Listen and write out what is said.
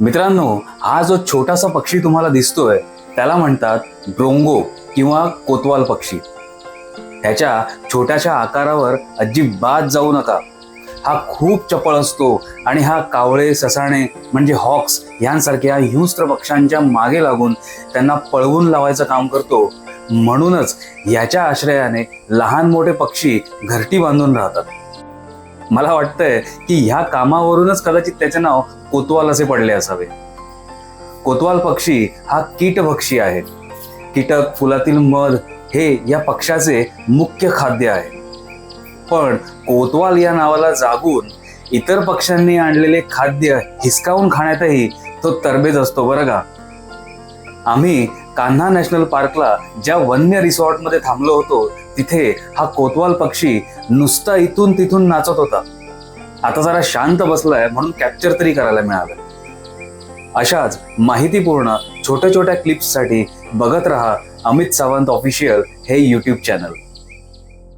मित्रांनो हा जो छोटासा पक्षी तुम्हाला दिसतोय त्याला म्हणतात ड्रोंगो किंवा कोतवाल पक्षी. ह्याच्या छोट्याशा आकारावर अजिबात जाऊ नका. हा खूप चपळ असतो आणि हा कावळे ससाणे म्हणजे हॉक्स यांसारख्या हिंस्त्र पक्ष्यांच्या मागे लागून त्यांना पळवून लावायचं काम करतो. म्हणूनच याच्या आश्रयाने लहान मोठे पक्षी घरटी बांधून राहतात. मला वाटतंय की ह्या कामावरूनच कदाचित त्याचे नाव कोतवाल असे पडले असावे. कोतवाल पक्षी हा कीटभक्षी आहे. कीटक फुलातील मध हे या पक्षाचे मुख्य खाद्य आहे. पण कोतवाल या नावाला जागून इतर पक्ष्यांनी आणलेले खाद्य हिसकावून खाण्यातही तो तरबेज असतो बरं का? आम्ही कान्हा नॅशनल पार्कला ज्या वन्य रिसॉर्टमध्ये थांबलो होतो तिथे हा कोतवाल पक्षी नुसता इथून तिथून नाचत होता. आता जरा शांत बसलाय म्हणून कॅप्चर तरी करायला मिळालं. अशाच माहितीपूर्ण छोट्या छोट्या क्लिप्ससाठी बघत रहा अमित सावंत ऑफिशियल हे यूट्यूब चॅनल